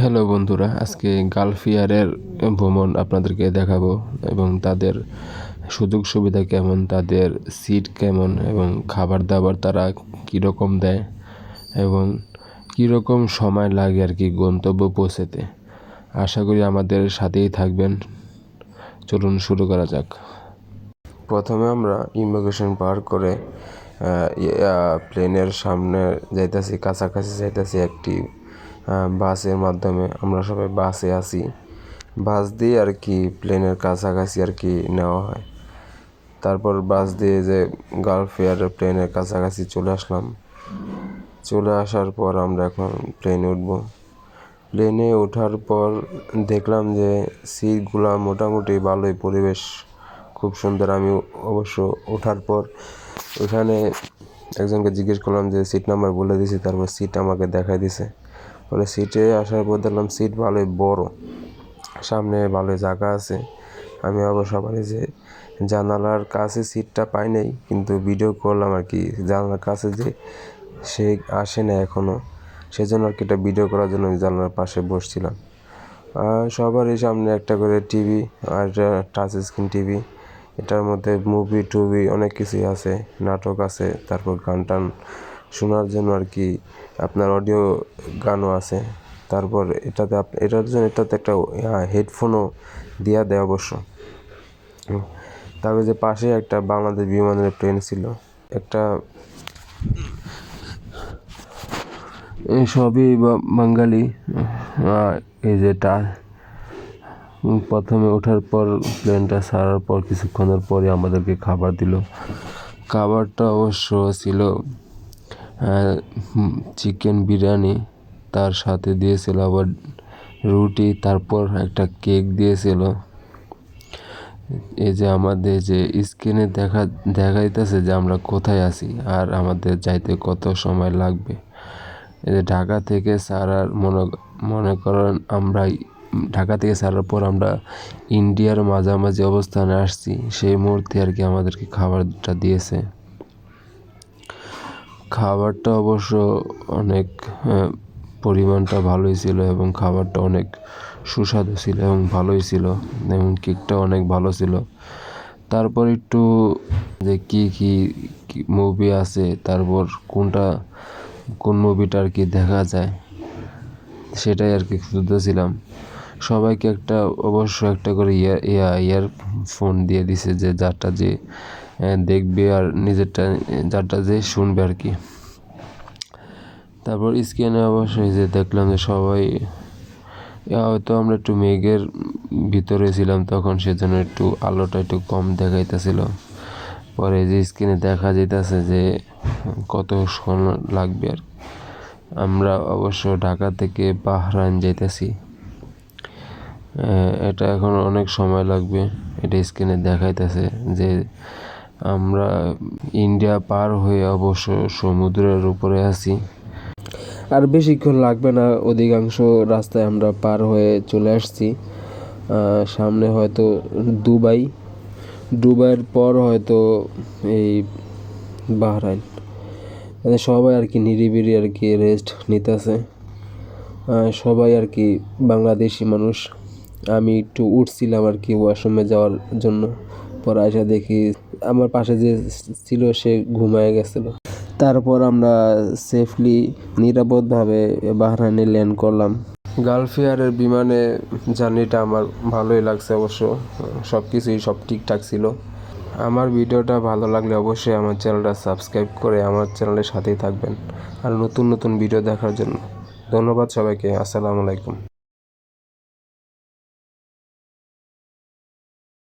Hello বন্ধুরা, আজকে Gulf ইয়ারের ভ্রমণ আপনাদেরকে দেখাবো এবং তাদের সুযোগ সুবিধা কেমন, তাদের সিট কেমন এবং খাবার দাবার তারা কীরকম দেয় এবং কীরকম সময় লাগে আর কি গন্তব্য পৌঁছাতে। আশা করি আমাদের সাথেই থাকবেন। চলুন শুরু করা যাক। প্রথমে আমরা ইমিগ্রেশন পার করে প্লেনের সামনে যাইতেছি, কাছাকাছি যাইতেছি একটি বাসের মাধ্যমে আমরা সবাই বাসে আসি বাস দিয়ে আর কি প্লেনের কাছাকাছি আর কি নেওয়া হয়। তারপর বাস দিয়ে যে গালফ এয়ার প্লেনের কাছাকাছি চলে আসলাম। চলে আসার পর আমরা এখন প্লেনে উঠব। প্লেনে ওঠার পর দেখলাম যে সিটগুলো মোটামুটি ভালোই পরিবেশ, খুব সুন্দর। আমি অবশ্য ওঠার পর ওখানে একজনকে জিজ্ঞেস করলাম যে, সিট নাম্বার বলে দিছি। তারপর সিট আমাকে দেখাই দিছে। পরে সিটে আসার পর দেখলাম সিট ভালোই বড়। সামনে ভালোই জায়গা আছে। আমি অবশ্য পারি যে জানালার কাছে সিটটা পাই নাই, কিন্তু ভিডিও করলাম আর কি জানালার কাছে যে সে আসে না এখনও সেজন্য আর কি এটা ভিডিও করার জন্য আমি জানালার পাশে বসছিলাম। সবারই সামনে একটা করে টিভি আর একটা টাচ স্ক্রিন টিভি এটার মধ্যে মুভি টুভি অনেক কিছুই আছে, নাটক আছে, তারপর গান টান শোনার জন্য আর কি আপনার অডিও গানও আছে। তারপর এটাতে এটার জন্য এটাতে একটা হেডফোনও দেওয়া দেয় অবশ্য। তারপরে যে পাশে একটা বাংলাদেশ বিমানের প্লেন ছিল। একটা সবই বাঙালি। এই যেটা প্রথমে ওঠার পর প্লেনটা সারার পর কিছুক্ষণের পরে আমাদেরকে খাবার দিল। খাবারটা অবশ্য ছিল চিকেন বিরিয়ানি তার সাথে দিয়েছিল, আবার রুটি, তারপর একটা কেক দিয়েছিল। এই যে আমাদের যে স্ক্রিনে দেখা, দেখাইতেছে যে আমরা কোথায় আছি আর আমাদের যাইতে কত সময় লাগবে। এই যে ঢাকা থেকে সারার মনে মনে করেন আমরা ঢাকা থেকে ছাড়ার পর আমরা ইন্ডিয়ার মাঝামাঝি অবস্থানে আসছি, সেই মুহূর্তে আর কি আমাদেরকে খাবারটা দিয়েছে। খাবারটা অবশ্য অনেক পরিমাণটা ভালোই ছিল এবং খাবারটা অনেক সুস্বাদু ছিল এবং ভালোই ছিল, এবং কেকটা অনেক ভালো ছিল। তারপর একটু যে কী কী মুভি আছে, তারপর কোনটা, কোন মুভিটা আর কি দেখা যায়, সেটাই আর কি খুঁজতেছিলাম সবাইকে একটা, অবশ্য একটা করে ইয়ার ইয়ার ফোন দিয়ে দিছে যে যারটা যে দেখবে আর নিজেরটা যারটা যে শুনবে আর কি। তারপর স্ক্রিনে অবশ্যই যে দেখলাম যে সবাই হয়তো আমরা একটু মেঘের ভিতরে ছিলাম তখন সেজন্য একটু আলোটা একটু কম দেখাইতেছিল। পরে যে স্ক্রিনে দেখা যাইতেছে যে কত সময় লাগবে আর আমরা অবশ্য ঢাকা থেকে বাহরাইন যাইতেছি। এটা এখন অনেক সময় লাগবে, এটা স্ক্রিনে দেখাইতেছে যে আমরা ইন্ডিয়া পার হয়ে অবশ্য সমুদ্রের উপরে আছি। আর বেশিক্ষণ লাগবে না, অধিকাংশ রাস্তায় আমরা পার হয়ে চলে আসছি। সামনে হয়তো দুবাই। দুবাইয়ের পর হয়তো এই বাহরাইন। সবাই আর কি নিরিবিরি আর কি রেস্ট নিতেছে। সবাই আর কি বাংলাদেশি মানুষ। আমি একটু উঠছিলাম আর কি ওয়াশরুমে যাওয়ার জন্য। পরে আসা দেখি আমার পাশে যে ছিল, সে ঘুমায় গেছিল। তারপর আমরা সেফলি নিরাপদভাবে বাহরাইনে ল্যান্ড করলাম। গালফেয়ারের বিমানে জার্নিটা আমার ভালোই লাগছে অবশ্য। সব কিছুই সব ঠিকঠাক ছিল। আমার ভিডিওটা ভালো লাগলে অবশ্যই আমার চ্যানেলটা সাবস্ক্রাইব করে আমার চ্যানেলের সাথেই থাকবেন। আর নতুন নতুন ভিডিও দেখার জন্য ধন্যবাদ সবাইকে। আসসালামু আলাইকুম।